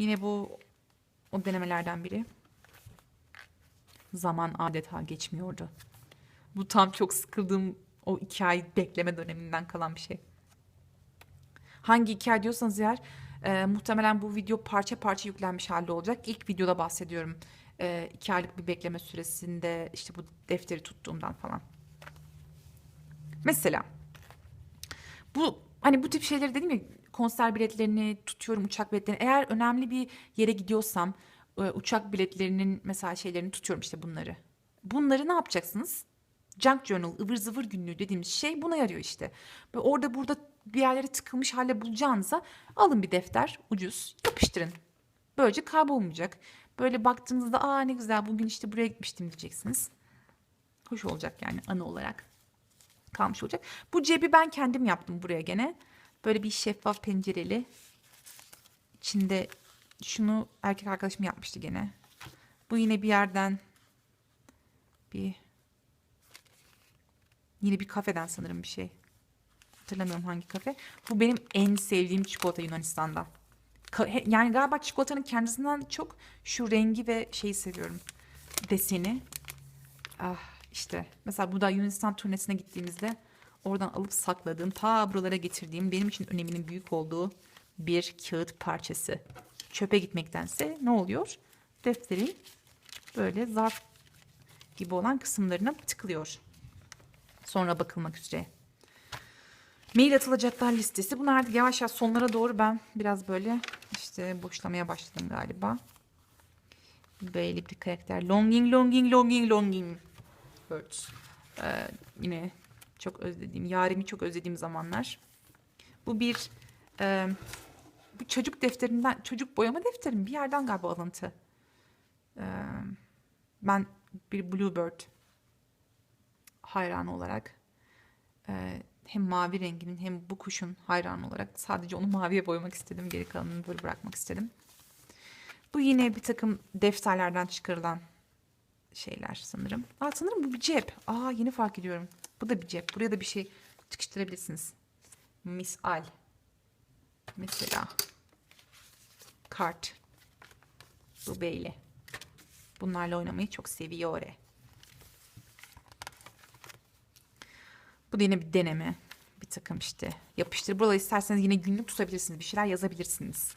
Yine bu o denemelerden biri. Zaman adeta geçmiyordu. Bu tam çok sıkıldığım o iki ay bekleme döneminden kalan bir şey. Hangi iki ay diyorsanız eğer e, muhtemelen bu video parça parça yüklenmiş halde olacak. İlk videoda bahsediyorum. E, iki aylık bir bekleme süresinde işte bu defteri tuttuğumdan falan. Mesela bu hani bu tip şeyleri dedim ya konser biletlerini tutuyorum uçak biletlerini. Eğer önemli bir yere gidiyorsam e, uçak biletlerinin mesela şeylerini tutuyorum işte bunları. Bunları ne yapacaksınız? Junk journal, ıvır zıvır günlüğü dediğimiz şey buna yarıyor işte. Ve orada burada bir yerlere tıkılmış hale bulacağınıza alın bir defter ucuz yapıştırın. Böylece kaybolmayacak. Böyle baktığınızda aa ne güzel bugün işte buraya gitmiştim diyeceksiniz. Hoş olacak yani anı olarak kalmış olacak. Bu cebi ben kendim yaptım buraya gene. Böyle bir şeffaf pencereli. İçinde şunu erkek arkadaşım yapmıştı gene. Bu yine bir yerden bir yine bir kafeden sanırım bir şey. Hatırlamıyorum hangi kafe. Bu benim en sevdiğim çikolata Yunanistan'da. Yani galiba çikolatanın kendisinden çok şu rengi ve şeyi seviyorum. Deseni. Ah işte mesela bu da Yunanistan turnesine gittiğimizde oradan alıp sakladığım ta buralara getirdiğim benim için öneminin büyük olduğu bir kağıt parçası. Çöpe gitmektense ne oluyor? Defterin böyle zarf gibi olan kısımlarına tıkılıyor. Sonra bakılmak üzere. Mail atılacaklar listesi. Bunlar artık yavaş yavaş sonlara doğru ben biraz böyle işte boşlamaya başladım galiba. Böyle bir karakter. Longing, longing, longing, longing. Birds. Ee, yine çok özlediğim, yarimi çok özlediğim zamanlar. Bu bir e, bu çocuk defterinden, çocuk boyama defterim bir yerden galiba alıntı. Ee, ben bir Bluebird hayranı olarak e, hem mavi renginin hem bu kuşun hayranı olarak sadece onu maviye boyamak istedim. Geri kalanını böyle bırakmak istedim. Bu yine bir takım defterlerden çıkarılan şeyler sanırım. Aa, sanırım bu bir cep. Aa yeni fark ediyorum. Bu da bir cep. Buraya da bir şey çıkıştırabilirsiniz. Misal. Mesela. Kart. Bu beyle. Bunlarla oynamayı çok seviyor. Bu da yine bir deneme. Bir takım işte yapıştır. Buraları isterseniz yine günlük tutabilirsiniz. Bir şeyler yazabilirsiniz.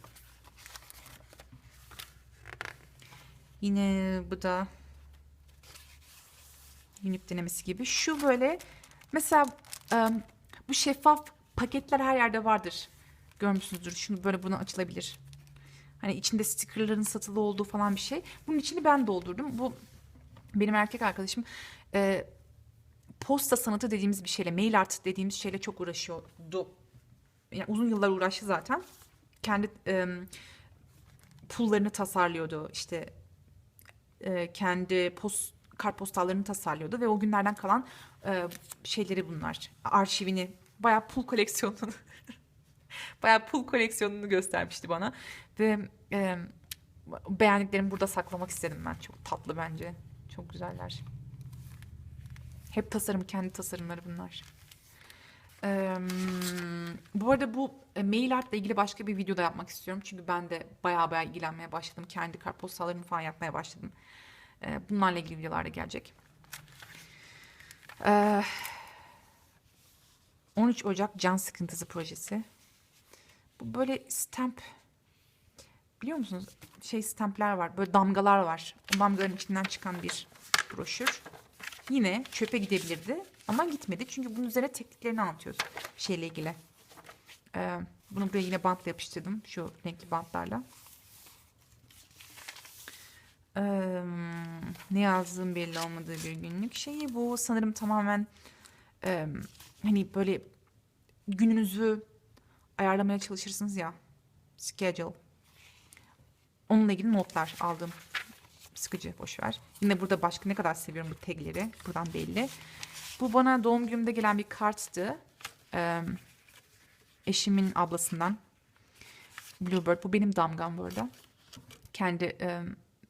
Yine bu da Unip denemesi gibi. Şu böyle mesela em, bu şeffaf paketler her yerde vardır. Görmüşsünüzdür. Şunu böyle buna açılabilir. Hani içinde stickerların satılı olduğu falan bir şey. Bunun içini ben doldurdum. Bu benim erkek arkadaşım e, posta sanatı dediğimiz bir şeyle, mail art dediğimiz şeyle çok uğraşıyordu. Yani uzun yıllar uğraştı zaten. Kendi e, pullarını tasarlıyordu. İşte e, kendi post kartpostallarını tasarlıyordu ve o günlerden kalan e, şeyleri bunlar. Arşivini, bayağı pul koleksiyonunu bayağı pul koleksiyonunu göstermişti bana ve e, beğendiklerimi burada saklamak istedim ben. Çok tatlı bence. Çok güzeller. Hep tasarım, kendi tasarımları bunlar. Ee, bu arada bu e, mail artla ilgili başka bir video da yapmak istiyorum. Çünkü ben de bayağı bayağı ilgilenmeye başladım. Kendi kartpostallarımı falan yapmaya başladım. Ee, bunlarla ilgili videolar da gelecek. Ee, 13 Ocak Can Sıkıntısı projesi. Bu böyle stamp biliyor musunuz? Şey stampler var. Böyle damgalar var. O damgaların içinden çıkan bir broşür. Yine çöpe gidebilirdi ama gitmedi. Çünkü bunun üzerine tekniklerini anlatıyoruz şeyle ilgili. Ee, bunu buraya yine bantla yapıştırdım. Şu renkli bantlarla. Ee, ne yazdığım belli olmadığı bir günlük şeyi. Bu sanırım tamamen e, hani böyle gününüzü ayarlamaya çalışırsınız ya. Schedule. Onunla ilgili notlar aldım. Sıkıcı boşver. Yine burada başka ne kadar seviyorum bu tagleri. Buradan belli. Bu bana doğum günümde gelen bir karttı. Ee, eşimin ablasından. Bluebird. Bu benim damgam bu arada. Kendi e,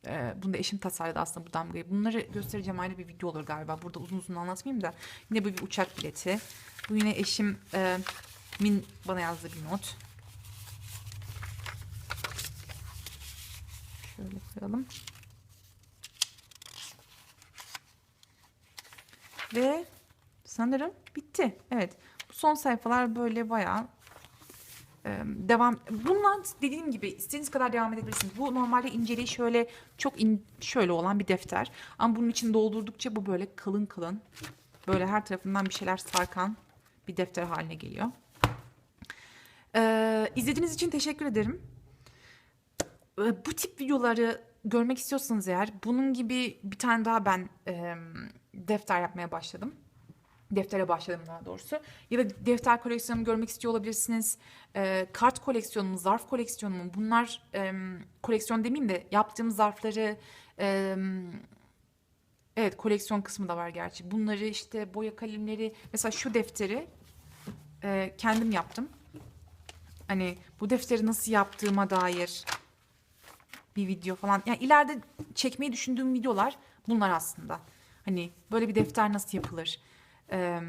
e, bunu da eşim tasarladı aslında bu damgayı. Bunları göstereceğim ayrı bir video olur galiba. Burada uzun uzun anlatmayayım da. Yine bu bir uçak bileti. Bu yine eşim e, min bana yazdığı bir not. koyalım. Ve sanırım bitti. Evet. Son sayfalar böyle bayağı devam. Bununla dediğim gibi istediğiniz kadar devam edebilirsiniz. Bu normalde inceliği şöyle çok in, şöyle olan bir defter. Ama bunun için doldurdukça bu böyle kalın kalın böyle her tarafından bir şeyler sarkan bir defter haline geliyor. Ee, izlediğiniz için teşekkür ederim. Ee, bu tip videoları görmek istiyorsanız eğer bunun gibi bir tane daha ben e, defter yapmaya başladım. Deftere başladım daha doğrusu. Ya da defter koleksiyonumu görmek istiyor olabilirsiniz. Ee, kart koleksiyonumu, zarf koleksiyonumu bunlar e, koleksiyon demeyeyim de yaptığım zarfları e, evet koleksiyon kısmı da var gerçi. Bunları işte boya kalemleri mesela şu defteri e, kendim yaptım. Hani bu defteri nasıl yaptığıma dair bir video falan. Yani ileride çekmeyi düşündüğüm videolar bunlar aslında. Hani böyle bir defter nasıl yapılır? Ee,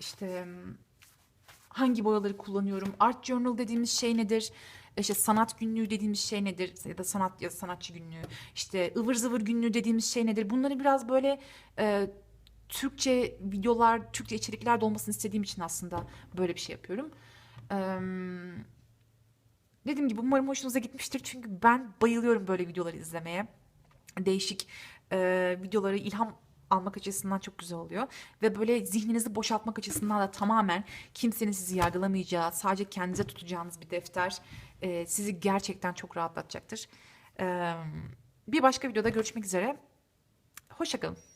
işte hangi boyaları kullanıyorum? Art journal dediğimiz şey nedir? İşte sanat günlüğü dediğimiz şey nedir? Ya da sanat ya da sanatçı günlüğü. İşte ıvır zıvır günlüğü dediğimiz şey nedir? Bunları biraz böyle e, Türkçe videolar, Türkçe içerikler de olmasını istediğim için aslında böyle bir şey yapıyorum. Eee Dediğim gibi umarım hoşunuza gitmiştir. Çünkü ben bayılıyorum böyle videoları izlemeye. Değişik e, videoları ilham almak açısından çok güzel oluyor. Ve böyle zihninizi boşaltmak açısından da tamamen kimsenin sizi yargılamayacağı, sadece kendinize tutacağınız bir defter e, sizi gerçekten çok rahatlatacaktır. E, bir başka videoda görüşmek üzere. Hoşçakalın.